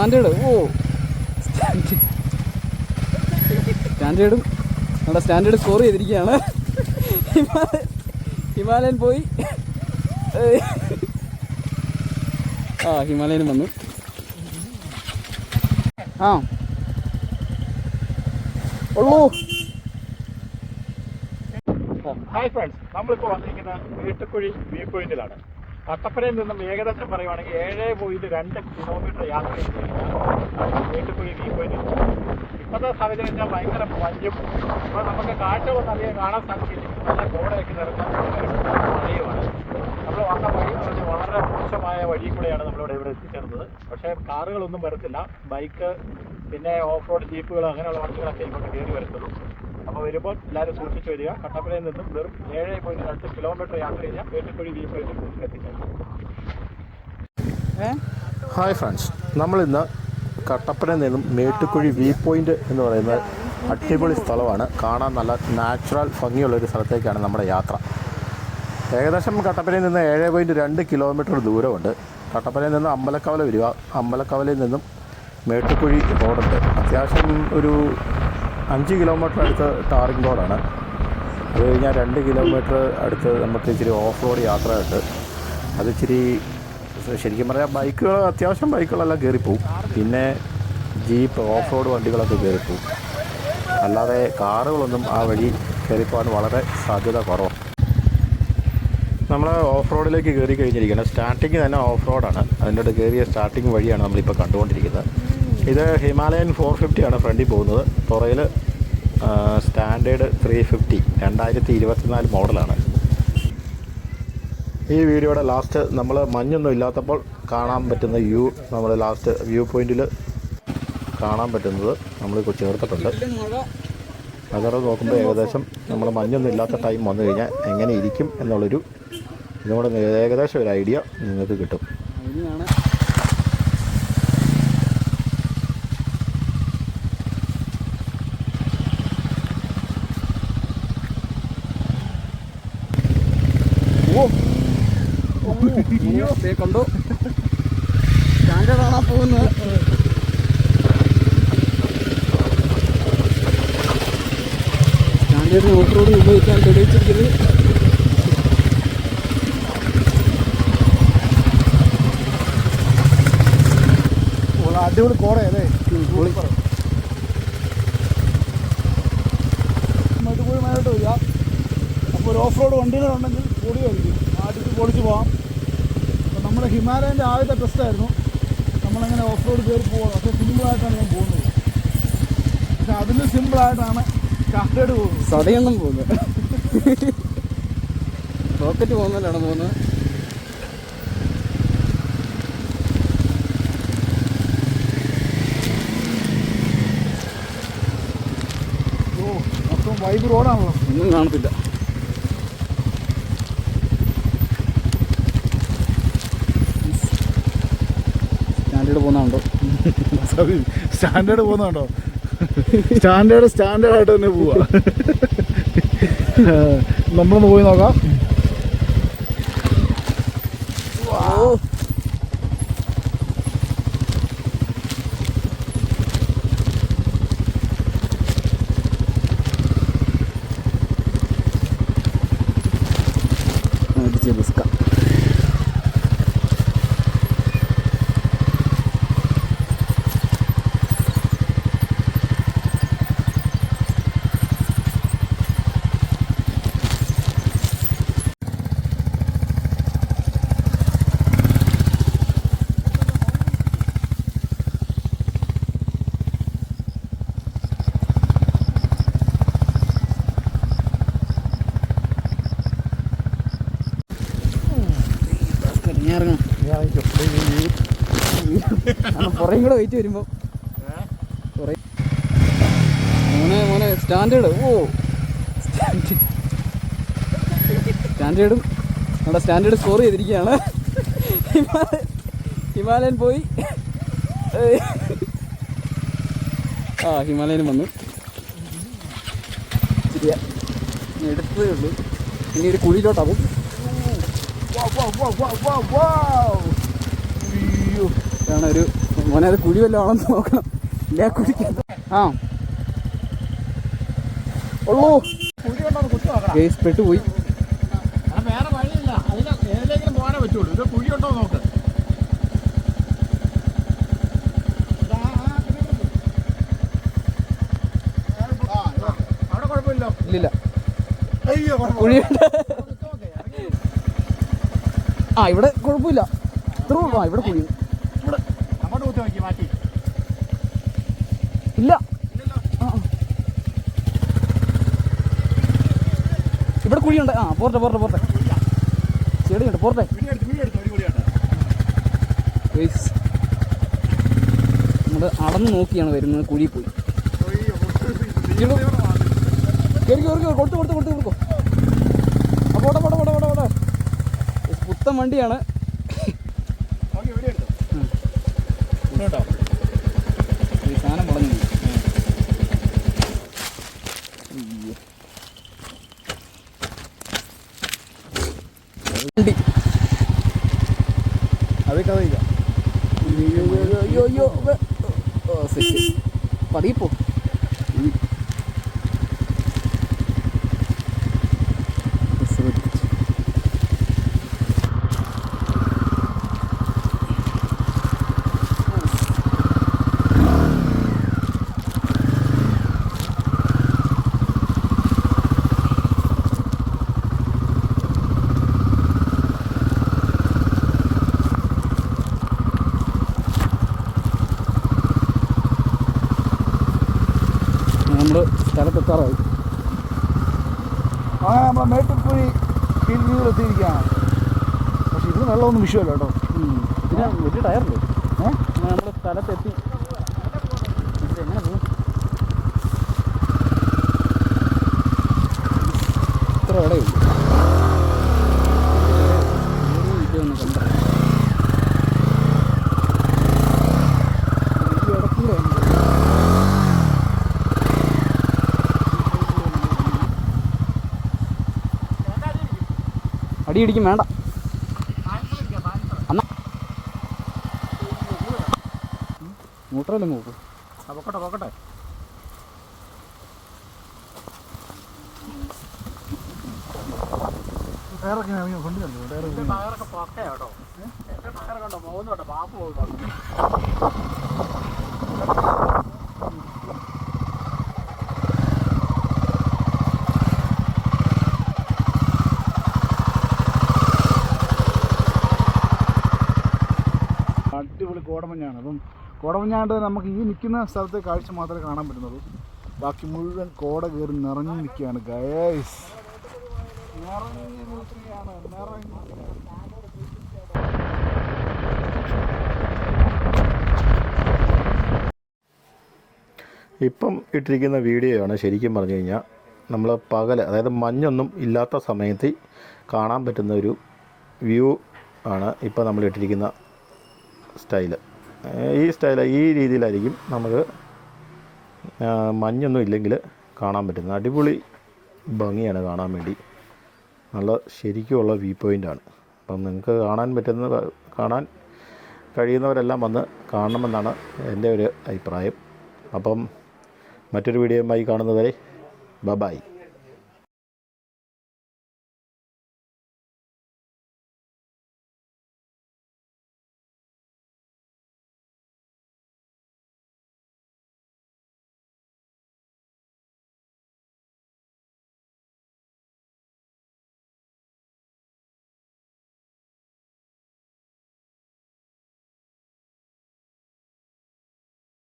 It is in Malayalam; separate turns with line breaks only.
സ്റ്റാൻഡേർഡ്. ഓ. സ്റ്റാൻഡേർഡും നമ്മുടെ സ്റ്റാൻഡേർഡ് സ്കോർ ചെയ്തിരിക്കുകയാണ്. ഹിമാലയൻ ഹിമാലയൻ പോയി. ആ ഹിമാലയൻ വന്നു. ആ. ഉള്ളൂ.
ഹായ് ഫ്രണ്ട്സ് നമ്മളിപ്പോൾ വന്നിരിക്കുന്ന വീട്ടുക്കുഴി വ്യൂ പോയിന്റിലാണ്. കട്ടപ്പനയിൽ നിന്നും ഏകദേശം പറയുവാണെങ്കിൽ ഏഴ് പോയിന്റ് രണ്ട് കിലോമീറ്റർ യാത്ര വീട്ടിൽ വ്യൂ പോയിന്റിൽ ഇപ്പോഴത്തെ സാഹചര്യം വെച്ചാൽ ഭയങ്കര മഞ്ഞും. അപ്പോൾ നമുക്ക് കാഴ്ചകളൊന്നും അധികം കാണാൻ സാധിക്കില്ല. നല്ല കോടയൊക്കെ നിറഞ്ഞ മഴയുമാണ്. നമ്മൾ വന്ന വഴി പറഞ്ഞ് വളരെ മോശമായ വഴി കൂടെയാണ് നമ്മളിവിടെ ഇവിടെ എത്തിച്ചേർന്നത്. പക്ഷേ കാറുകളൊന്നും വരത്തില്ല. ബൈക്ക് പിന്നെ ഓഫ് റോഡ് ജീപ്പുകൾ അങ്ങനെയുള്ള വണ്ടികളൊക്കെ ഇങ്ങോട്ട് കയറി വരുത്തുള്ളൂ. അപ്പോൾ വരുമ്പോൾ എല്ലാവരും സൂക്ഷിച്ച് വരിക. കട്ടപ്പനയിൽ നിന്നും വെറും ഏഴ് പോയിന്റ് രണ്ട് കിലോമീറ്റർ യാത്ര ചെയ്താൽ വേട്ടുക്കുഴി വ്യൂ പോയിന്റ് എത്തിച്ചേരും
ഹായ് ഫ്രണ്ട്സ് നമ്മളിന്ന് കട്ടപ്പനയിൽ നിന്നും മേട്ടുക്കുഴി വ്യൂ പോയിന്റ് എന്ന് പറയുന്ന അടിപൊളി സ്ഥലമാണ്. കാണാൻ നല്ല നാച്ചുറൽ ഭംഗിയുള്ളൊരു സ്ഥലത്തേക്കാണ് നമ്മുടെ യാത്ര. ഏകദേശം കട്ടപ്പനയിൽ നിന്ന് ഏഴ് പോയിന്റ് രണ്ട് കിലോമീറ്റർ ദൂരമുണ്ട്. കട്ടപ്പനയിൽ നിന്ന് അമ്പലക്കവല വരിക. അമ്പലക്കവലയിൽ നിന്നും മേട്ടുക്കുഴി റോഡുണ്ട് അത്യാവശ്യം ഒരു അഞ്ച് കിലോമീറ്റർ അടുത്ത് ടാറിംഗ് റോഡാണ്. അത് കഴിഞ്ഞാൽ രണ്ട് കിലോമീറ്റർ അടുത്ത് നമുക്ക് ഇച്ചിരി ഓഫ് റോഡ് യാത്രയുണ്ട്. അത് ഇച്ചിരി ശരിക്കും പറയാം ബൈക്കുകൾ അത്യാവശ്യം ബൈക്കുകളെല്ലാം കയറിപ്പോവും പിന്നെ ജീപ്പ് ഓഫ് റോഡ് വണ്ടികളൊക്കെ കയറിപ്പോവും അല്ലാതെ കാറുകളൊന്നും ആ വഴി കയറിപ്പോകാൻ വളരെ സാധ്യത കുറവാണ്. നമ്മൾ ഓഫ് റോഡിലേക്ക് കയറി കഴിഞ്ഞിരിക്കുന്നത്. സ്റ്റാർട്ടിങ് തന്നെ ഓഫ് റോഡാണ് അതിന്റെ കയറിയ സ്റ്റാർട്ടിങ് വഴിയാണ് നമ്മളിപ്പോൾ കണ്ടുകൊണ്ടിരിക്കുന്നത്. ഇത് ഹിമാലയൻ ഫോർ ഫിഫ്റ്റിയാണ് ഫ്രണ്ടിൽ പോകുന്നത്. പുറയിൽ സ്റ്റാൻഡേർഡ് ത്രീ ഫിഫ്റ്റി രണ്ടായിരത്തി ഇരുപത്തിനാല് മോഡലാണ്. ഈ വീഡിയോയുടെ ലാസ്റ്റ് നമ്മൾ മഞ്ഞൊന്നും ഇല്ലാത്തപ്പോൾ കാണാൻ പറ്റുന്ന വ്യൂ നമ്മൾ ലാസ്റ്റ് വ്യൂ പോയിന്റിൽ കാണാൻ പറ്റുന്നത് നമ്മൾ ചേർത്തിട്ടുണ്ട്. അതറ നോക്കുമ്പോൾ ഏകദേശം നമ്മൾ മഞ്ഞൊന്നും ഇല്ലാത്ത ടൈം വന്നു കഴിഞ്ഞാൽ എങ്ങനെ ഇരിക്കും എന്നുള്ളൊരു ഇതിനോട് ഏകദേശം ഒരു ഐഡിയ നിങ്ങൾക്ക് കിട്ടും
ഇനിയാണ് ഓ അയ്യോ ദേ കണ്ടു. സ്റ്റാൻഡേർഡ് ആണാ പോകുന്നത്? സ്റ്റാൻഡേർഡ് ഓഫ് റോഡ് ഉപയോഗിക്കാൻ തെളിയിച്ചിരിക്കുന്നത്.
അടിപൊളി കോടയല്ലേ
പൊളി.
മറ്റു പോയി മേലോട്ട് വരിക. അപ്പോൾ ഒരു ഓഫ് റോഡ് വണ്ടികളുണ്ടെങ്കിൽ പൊടിയായിരിക്കും ആദ്യത്തിൽ പൊളിച്ച് പോകാം നമ്മുടെ ഹിമാലയന്റെ ആദ്യത്തെ ടെസ്റ്റായിരുന്നു നമ്മളങ്ങനെ ഓഫ് റോഡ് കയറി പോകുന്നത് അത്ര സിമ്പിളായിട്ടാണ് ഞാൻ പോകുന്നത്. പക്ഷെ അതിന് സിമ്പിളായിട്ടാണ് സ്റ്റാൻഡേർഡ് പോകുന്നത്.
സതയൊന്നും പോകുന്നത് റോക്കറ്റ് പോകുന്നല്ലാണ് പോകുന്നത്
ഓ മൊത്തം വൈബ് റോഡാണല്ലോ
ഒന്നും കാണത്തില്ല. സ്റ്റാൻഡേർഡ് പോകുന്നുണ്ടോ
സ്റ്റാൻഡേർഡ് പോകുന്നുണ്ടോ? സ്റ്റാൻഡേർഡ് സ്റ്റാൻഡേർഡ് ആയിട്ട് തന്നെ പോവാ. നമ്മളൊന്ന് പോയി നോക്കാം.
ഓ ഇറങ്ങാം. കാരണം പുറയും കൂടെ വെയിറ്റ് വരുമ്പോൾ കുറേ മോനെ മോനെ സ്റ്റാൻഡേർഡ്. ഓ. സ്റ്റാൻഡേർഡും. നമ്മുടെ സ്റ്റാൻഡേർഡ് സ്കോർ ചെയ്തിരിക്കുകയാണ്. ഹിമാലയൻ പോയി. ആ ഹിമാലയനും വന്നു. ശരിയാ. എടുത്തേ എടുത്തതേ ഉള്ളൂ. ഇനി ഒരു കുഴിയിലോട്ടാവും.
അയ്യോ.
ഇതാണ് ഒരു മോനെ അത് കുഴി വല്ലതും ആണെന്ന് നോക്കണം ഇല്ല കുഴിക്കാൻ ആ ഉള്ളൂ കേസ് പെട്ടുപോയി
വേറെ വഴിയില്ല അതിന് ഏതിലെങ്കിലും പോകാനേ പറ്റുള്ളൂ ഇത് കുഴി ഉണ്ടോ എന്ന് നോക്ക്. അവിടെ കുഴപ്പമില്ല
ഇല്ലില്ല കുഴിയുണ്ട് ആ ഇവിടെ കുഴപ്പമില്ല. ഇത്ര. ആ ഇവിടെ കുഴി. ഇല്ല. ഇവിടെ കുഴിയുണ്ട്. ആ പോർട്ടെ പോർട്ടെ പോർട്ടെ. ചെടിയുണ്ട് പോർട്ടെ. നമ്മൾ അടന്ന് നോക്കിയാണ് വരുന്നത് കുഴി പോയി കൊടുത്തു കൊടുത്തു കൊടുത്തു കൊടുക്കും. ആ പോട്ടെ പുത്തൻ വണ്ടിയാണ് ഈ സാധനം
അത് കഥയില്ല
അയ്യോ, അയ്യോ, അയ്യോ, അയ്യോ. സ്ഥലത്തെത്താറായി
ആ നമ്മളെ മേട്ടുക്കുഴി എത്തിയിരിക്കുകയാണ്. പക്ഷെ ഇതിന് വെള്ളമൊന്നും വിഷയമല്ല കേട്ടോ.
ഇതിന് വലിയ ടയറില്ലേ?
ഏഹ്
നമ്മൾ സ്ഥലത്തെത്തി. എങ്ങനെ പോകും? ഇത്ര ഇടയുള്ളൂ ഇതൊന്ന് കണ്ടോ ഈ ഇടക്കൂടെ ഉണ്ട്. അടിയിടിക്കും വേണ്ട. എന്നാ മൂത്രമല്ലേ നോക്കൂ
ആ പൊക്കട്ടെ പൊക്കട്ടെ.
ടയറൊക്കെ ഞാൻ കൊണ്ടുവരുന്നു
ടയറൊക്കെ പൊക്കയാ കേട്ടോ. എന്റെ ടയർ കണ്ടോ പോകുന്നുണ്ടോ? പാപ്പ് പോകുന്നുണ്ടോ
അടിപൊളി കോടമഞ്ഞാണ്. അപ്പം കോടമഞ്ഞാണ്ട് നമുക്ക് ഈ നിൽക്കുന്ന സ്ഥലത്തെ കാഴ്ച മാത്രമേ കാണാൻ പറ്റുന്നുള്ളൂ. ബാക്കി മുഴുവൻ കോട കയറി നിറഞ്ഞു നിൽക്കുകയാണ് നിറഞ്ഞു
ഇപ്പം ഇട്ടിരിക്കുന്ന വീഡിയോ ആണ് ശരിക്കും പറഞ്ഞു കഴിഞ്ഞാൽ നമ്മൾ പകൽ അതായത് മഞ്ഞൊന്നും ഇല്ലാത്ത സമയത്ത് കാണാൻ പറ്റുന്ന ഒരു വ്യൂ ആണ് ഇപ്പം നമ്മൾ ഇട്ടിരിക്കുന്ന സ്റ്റൈൽ. ഈ സ്റ്റൈൽ ഈ രീതിയിലായിരിക്കും നമുക്ക് മഞ്ഞൊന്നും ഇല്ലെങ്കിൽ കാണാൻ പറ്റുന്നത്. അടിപൊളി ഭംഗിയാണ് കാണാൻ വേണ്ടി. നല്ല ശരിക്കുമുള്ള വ്യൂ പോയിന്റാണ് അപ്പം നിങ്ങൾക്ക് കാണാൻ പറ്റുന്ന കാണാൻ കഴിയുന്നവരെല്ലാം വന്ന് കാണണമെന്നാണ് എന്റെ ഒരു അഭിപ്രായം. അപ്പം മറ്റൊരു വീഡിയോയുമായി കാണുന്നവരെ ബബായ് ബായ്